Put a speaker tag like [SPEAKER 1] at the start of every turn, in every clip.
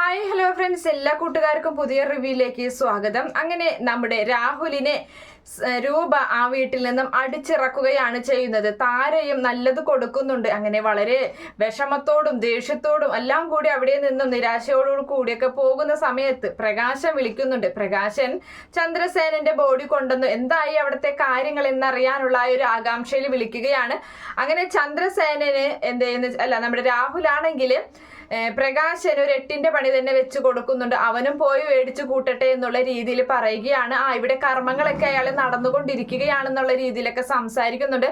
[SPEAKER 1] Hi hello friends എല്ലാ കൂട്ടുകാർക്കും പുതിയ റിവ്യൂയിലേക്ക് സ്വാഗതം. അങ്ങനെ നമ്മുടെ രാഹുലിനെ രൂപ ആ വീട്ടിൽ നിന്നും അടിച്ചിറക്കുകയാണ് ചെയ്യുന്നത്. താരയും നല്ലത് കൊടുക്കുന്നുണ്ട്. അങ്ങനെ വളരെ വിഷമത്തോടും ദേഷ്യത്തോടും എല്ലാം കൂടി അവിടെ നിന്നും നിരാശയോടും കൂടിയൊക്കെ പോകുന്ന സമയത്ത് പ്രകാശം വിളിക്കുന്നുണ്ട്. പ്രകാശൻ ചന്ദ്രസേനന്റെ ബോഡി കൊണ്ടുവന്നു. എന്തായി അവിടുത്തെ കാര്യങ്ങൾ എന്നറിയാനുള്ള ഒരു ആകാംക്ഷയിൽ വിളിക്കുകയാണ്. അങ്ങനെ ചന്ദ്രസേനന് എന്ത് അല്ല നമ്മുടെ രാഹുലാണെങ്കിൽ പ്രകാശന് ഒരു എട്ടിന്റെ പണി തന്നെ വെച്ച് കൊടുക്കുന്നുണ്ട്. അവനും പോയി മേടിച്ചു കൂട്ടട്ടെ എന്നുള്ള രീതിയിൽ പറയുകയാണ്. ആ ഇവിടെ കർമ്മങ്ങളൊക്കെ അയാൾ നടന്നുകൊണ്ടിരിക്കുകയാണെന്നുള്ള രീതിയിലൊക്കെ സംസാരിക്കുന്നുണ്ട്.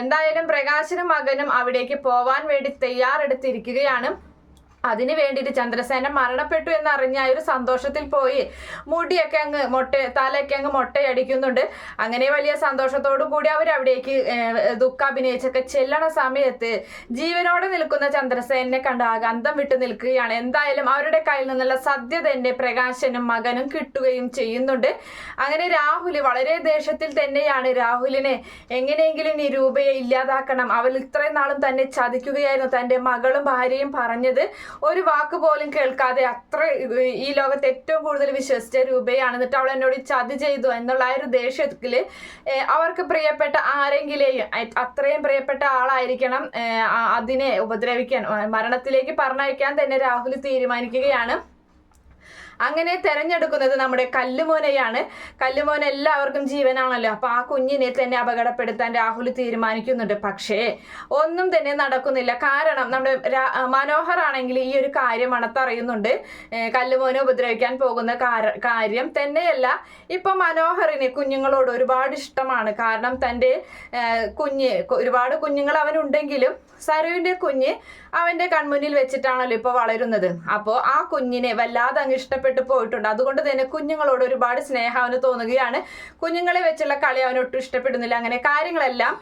[SPEAKER 1] എന്തായാലും പ്രകാശനും മകനും അവിടേക്ക് പോവാൻ വേണ്ടി തയ്യാറെടുത്തിരിക്കുകയാണ്. അതിന് വേണ്ടിയിട്ട് ചന്ദ്രസേന മരണപ്പെട്ടു എന്ന് അറിഞ്ഞ ആ ഒരു സന്തോഷത്തിൽ പോയി. മുടിയൊക്കെ അങ്ങ് മൊട്ട തലയൊക്കെ അങ്ങ് മൊട്ടയടിക്കുന്നുണ്ട്. അങ്ങനെ വലിയ സന്തോഷത്തോടു കൂടി അവർ അവിടേക്ക് ദുഃഖ അഭിനയിച്ചൊക്കെ ചെല്ലണ സമയത്ത് ജീവനോടെ നിൽക്കുന്ന ചന്ദ്രസേനെ കണ്ട് ആ ഗന്ധം വിട്ട് നിൽക്കുകയാണ്. എന്തായാലും അവരുടെ കയ്യിൽ നിന്നുള്ള സദ്യ തന്നെ പ്രകാശനും മകനും കിട്ടുകയും ചെയ്യുന്നുണ്ട്. അങ്ങനെ രാഹുൽ വളരെ ദേഷ്യത്തിൽ തന്നെയാണ് രാഹുലിനെ എങ്ങനെയെങ്കിലും ഈ രൂപയെ ഇല്ലാതാക്കണം. അവൾ ഇത്രയും നാളും തന്നെ ചതിക്കുകയായിരുന്നു തന്റെ മകളും ഭാര്യയും പറഞ്ഞത്. ഒരു വാക്ക് പോലും കേൾക്കാതെ അത്ര ഈ ലോകത്ത് ഏറ്റവും കൂടുതൽ വിശ്വസിച്ച രൂപയാണ്. എന്നിട്ട് അവൾ എന്നോട് ചതി ചെയ്തു എന്നുള്ള ആ ഒരു ദേഷ്യത്തിൽ അവർക്ക് പ്രിയപ്പെട്ട ആരെങ്കിലെയും അത്രയും പ്രിയപ്പെട്ട ആളായിരിക്കണം അതിനെ ഉപദ്രവിക്കാൻ മരണത്തിലേക്ക് പറഞ്ഞയക്കാൻ തന്നെ രാഹുൽ തീരുമാനിക്കുകയാണ്. അങ്ങനെ തെരഞ്ഞെടുക്കുന്നത് നമ്മുടെ കല്ലുമോനെയാണ്. കല്ലുമോൻ എല്ലാവർക്കും ജീവനാണല്ലോ. അപ്പൊ ആ കുഞ്ഞിനെ തന്നെ അപകടപ്പെടുത്താൻ രാഹുൽ തീരുമാനിക്കുന്നുണ്ട്. പക്ഷേ ഒന്നും തന്നെ നടക്കുന്നില്ല. കാരണം നമ്മുടെ മനോഹർ ആണെങ്കിൽ ഈ ഒരു കാര്യം അണത്തറിയുന്നുണ്ട്. കല്ലുമോനെ ഉപദ്രവിക്കാൻ പോകുന്ന കാര്യം തന്നെയല്ല. ഇപ്പൊ മനോഹറിന് കുഞ്ഞുങ്ങളോട് ഒരുപാട് ഇഷ്ടമാണ്. കാരണം തന്റെ കുഞ്ഞ് ഒരുപാട് കുഞ്ഞുങ്ങൾ അവനുണ്ടെങ്കിലും സരുവിന്റെ കുഞ്ഞ് അവന്റെ കൺമുന്നിൽ വെച്ചിട്ടാണല്ലോ ഇപ്പൊ വളരുന്നത്. അപ്പോൾ ആ കുഞ്ഞിനെ വല്ലാതെ അങ്ങ് ഇഷ്ടപ്പെട്ടു പോയിട്ടുണ്ട്. അതുകൊണ്ട് തന്നെ കുഞ്ഞുങ്ങളോട് ഒരുപാട് സ്നേഹം അവന് തോന്നുകയാണ്. കുഞ്ഞുങ്ങളെ വെച്ചുള്ള കളി അവന് ഒട്ടും ഇഷ്ടപ്പെടുന്നില്ല. അങ്ങനെ കാര്യങ്ങളെല്ലാം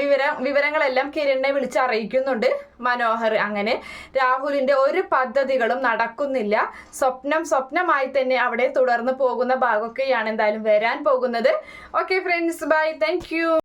[SPEAKER 1] വിവരം വിവരങ്ങളെല്ലാം കിരണിനെ വിളിച്ച് അറിയിക്കുന്നുണ്ട് മനോഹർ. അങ്ങനെ രാഹുലിന്റെ ഒരു പദ്ധതികളും നടക്കുന്നില്ല. സ്വപ്നം സ്വപ്നമായി തന്നെ അവിടെ തുടർന്ന് പോകുന്ന ഭാഗമൊക്കെയാണ് എന്തായാലും വരാൻ പോകുന്നത്. Okay friends bye thank